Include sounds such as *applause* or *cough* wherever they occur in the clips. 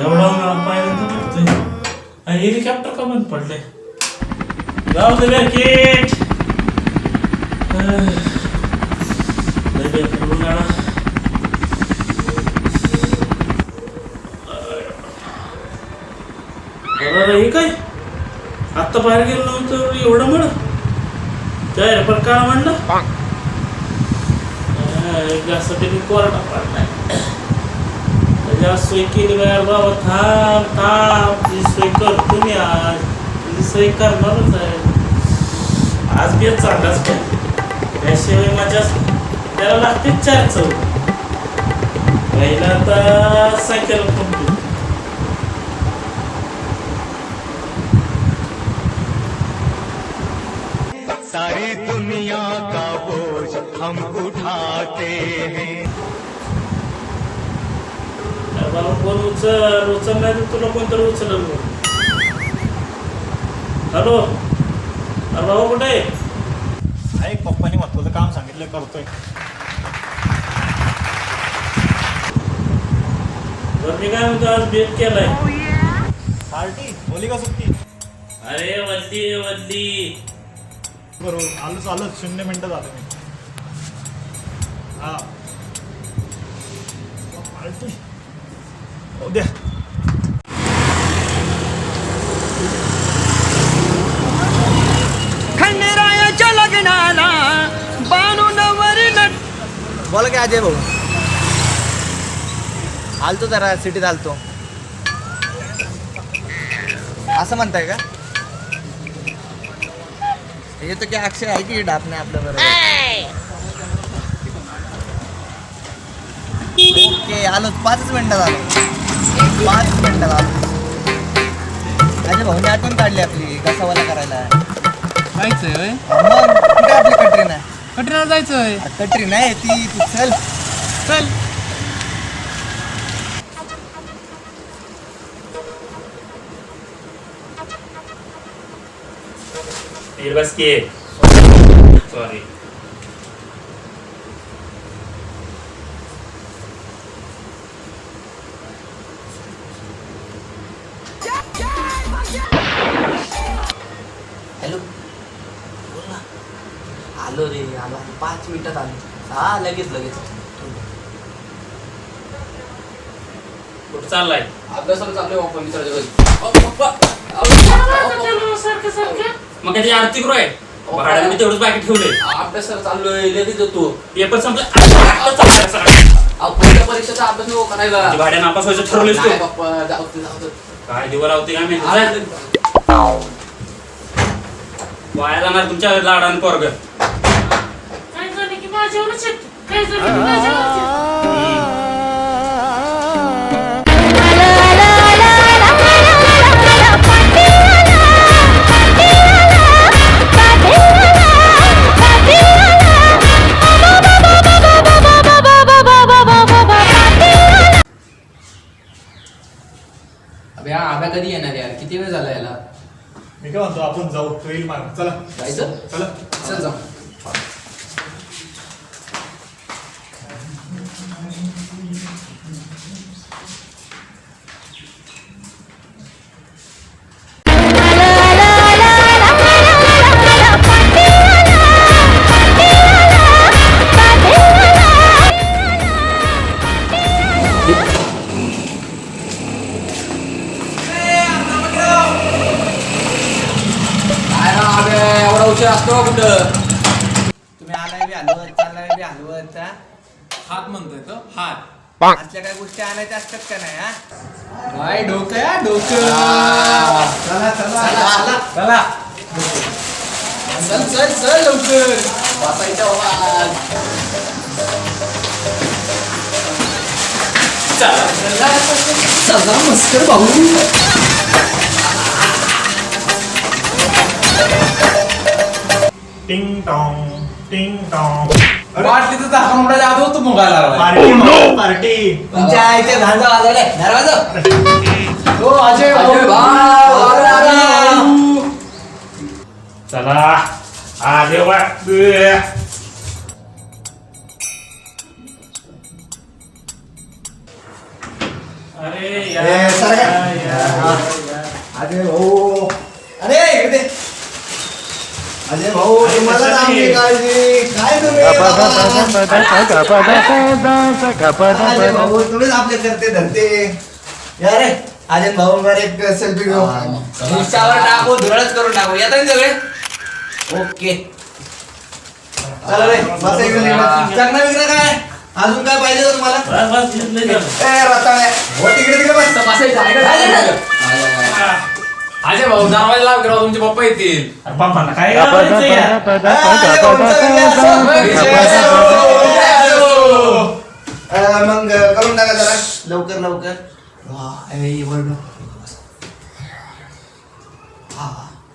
एवढा हेलिकॉप्टर का बंद पडले जाऊ दे किट हे काय आत्ता बाहेर गेलो नव्हतं एवढं म्हण त्या पण काय म्हणलं त्याच्यासाठी कोरडा पाडलाय. त्याच्या सोय केली बाहेर बाबा थांब थांब. तुझी सोय कर तुम्ही आज तुझी सोय करणारच आहे. आज बी चांगलाच पाहिजे त्याशिवाय माझ्या त्याला लागते चार चौ पहिला आता सायकल कंप्लीट सारी दुनिया का हम उठाते हैं। बाबा कोण उचल? उचल नाही तर तुला कोणतरी उचलल. हॅलो अरे बाबा कुठे आहे? पप्पानी महत्वाचं काम सांगितलं करतोय. बरं मी काय म्हणतो आज बेट केलाय. पार्टी? बोली का सुट्टी? अरे वल्ली वल्ली बरोबर आलोच आलोच. शून्य मिनिटं झालं मी. हा बोला अजय भाऊ आलतो जरा सिटीत आलतो असं म्हणताय का येतो की अक्षय आहे की आपल्या बरोबर ओके आलो पाचच मिनिटात आलो पाच मिनिटात आलो अजय भाऊने आठवण काढली आपली कसावाला करायला. जायचंय होय? मग कुठे आपली कटरीना कटरीला जायचंय कटरीना आहे ती तू चल. चल. बस आलो. पाच मिनिटात आलो. हा लगेच लगेच. कुठं चाललाय? अभ्यासाला चाललोय बाप्पा मित्राच्या घरी. मग भाड्याने मी तेवढंच बाकी ठेवले अभ्यासाला चाललोय लगेच येतो. पेपर संपला आता चाललाय सगळं. अहो, पुढच्या परीक्षेचा अभ्यास नको करायला? किती भाड्या नापास व्हायचं ठरवलेस तू. नाही बाप्पा जाऊ दे जाऊ दे. काय दिवं लावते काय माहिती? अरे, जा. वाया जाणार तुमच्या लाडान पोरग. काय झालं की माझ्यावरच येत अबे हा आब्या कधी येणार यार? किती वेळ झाला याला? मी काय म्हणतो आपण जाऊ ट्रेल मार. चला. जायचं? चला. चल जाऊ. असतो का कुठं? तुम्ही आलाय बी हलवत चाललाय बी हलवत हा? हात म्हणतोय तो हात. असल्या काही गोष्टी आणायच्या असतात का नाही हा? काय डोकं या डोकं. चला चला. चला, चला. चल. चल. चल लवकर. बाबा चला. मस्कर भाऊ. टिंग टॉंग टिंग टॉंग वाटली तर दाखवा मोठा जादू तू मोगायला लागला पार्टी पार्टी तुमच्या आईच्या झांजा वाजवले. दरवाजा *laughs* हो अजय अजय भाऊ. चला. आले वाट अरे, तुम्हाला कसं आमची नाही? काळजी काय तुम्ही? बाबा? अरे भाऊ. तुम्हीच आपले करते धरते या रे अजय भाऊ वर एक सेल्फी घेऊ इंस्टावर टाकू धुरळच करून टाकू. येतात ना सगळे? ओके. चला रे बस इकडे चकना बिकना काय? अजून काय पाहिजे तुम्हाला. ए हो तिकडे तिकडे बस. अजय भाऊ दरवाजा लाव करा तुमचे पप्पा येतील. अरे बापांना काय करायचं यार? अरे, भाऊंचा विजय असो. अ, मग करून टाका जरा. लवकर लवकर. वा, वरडू.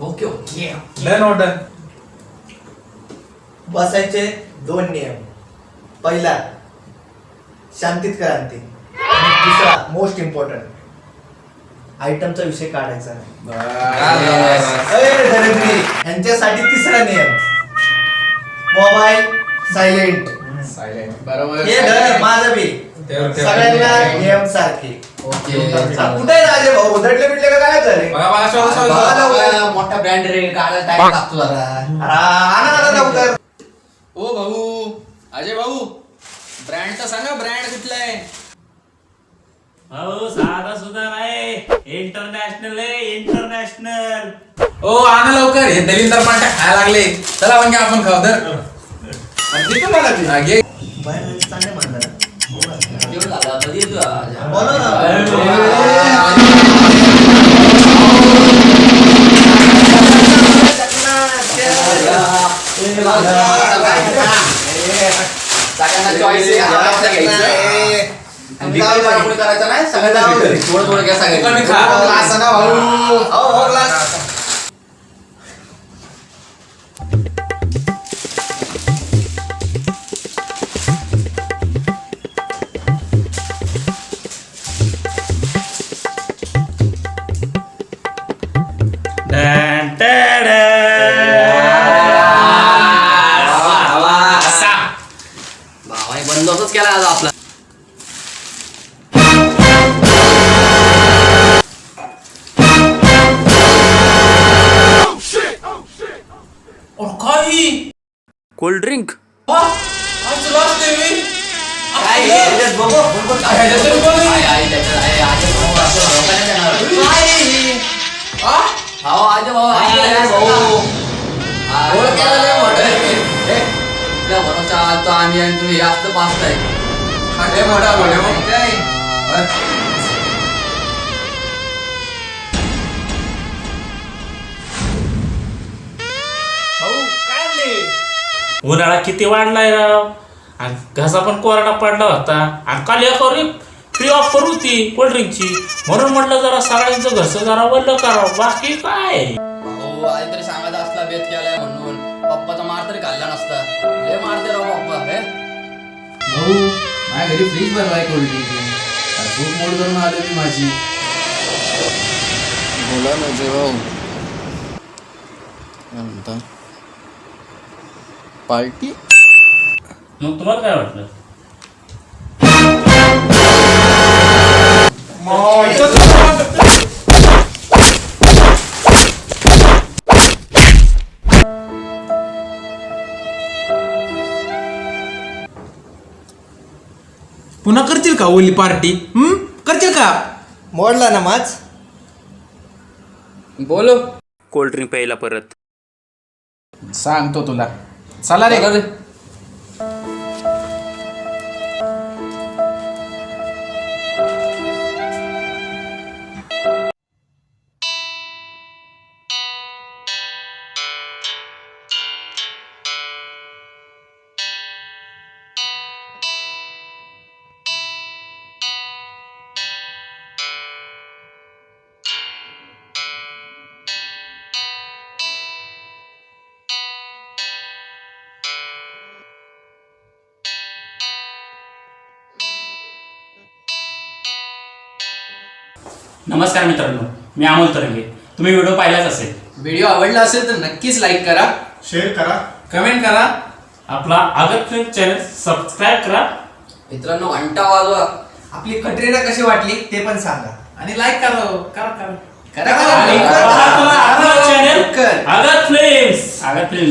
Okay okay. डन ऑर्डर बसायचे दोन नियम. पहिला शांतीत क्रांती. आणि दुसरा मोस्ट इम्पॉर्टंट आयटमचा विषय काढायचा नाही. यांच्यासाठी तिसरा नियम. Mobile silent. बरोबर. हे घर माझं बी. ठेव, ठेव. सगळ्यांना नियम सारखे ओके कुठे राजे भाऊ? बिडले का काय झाले. मोठा ब्रँड रे काढायला टाइम लागतो जरा. अरे, आणा आणा लवकर. ओ भाऊ अजय भाऊ ब्रँड तर सांगा ब्रँड कुठला आहे? अहो साधा सुद्धा नाही इंटरनॅशनल आहे इंटरनॅशनल ओ आणा लवकर. हे दलिंदर पांट्या खायला लागले चला मग आपण खाऊ तर. हा, घे. चांगले म्हणतात ना. सगळ्यांना थोडं थोडं ना भाऊ हो, आलतो आम्ही आणि तुम्ही जास्त पाचताय लय मोठा उन्हाळा किती वाढलाय राव? आणि घसा पण कोरडा पडला होता. आणि काल एक फ्री ऑफर होती कोल्ड्रिंकची म्हणून म्हटलं जरा सगळ्यांचं घरचं जरा वल्ल करावं बाकी काय? भाऊ तरी सांगायचा असला बेत केलाय म्हणून. पप्पाचा मार तरी खाल्ला नसता. लय मारते राव पप्पा हे. भाऊ माझ्या घरी फ्रीज भरलाय कोल्ड ड्रिंक झोप मोड करून आलो मी माझी. बोला ना काय म्हणता? पार्टी. मग तुम्हाला काय वाटलं? पुन्हा करशील का ओली पार्टी? हम्म करशील का? मोडला ना माच बोलो. कोल्ड ड्रिंक प्यायला परत. सांगतो तुला. चला रे. नमस्कार मित्रांनो मी अमोल तरंगे. तुम्ही व्हिडिओ पाहिलाच असेल. व्हिडिओ आवडला असेल तर नक्कीच लाईक करा. शेअर करा. कमेंट करा. आपला आगत फिल्म चॅनल सबस्क्राईब करा. मित्रांनो घंटा वाजवा. आपली कटरीना कशी वाटली ते पण सांगा. आणि लाईक करा करा करा. करा आणि करा. आगात फ्लेम्स आगात फिल्म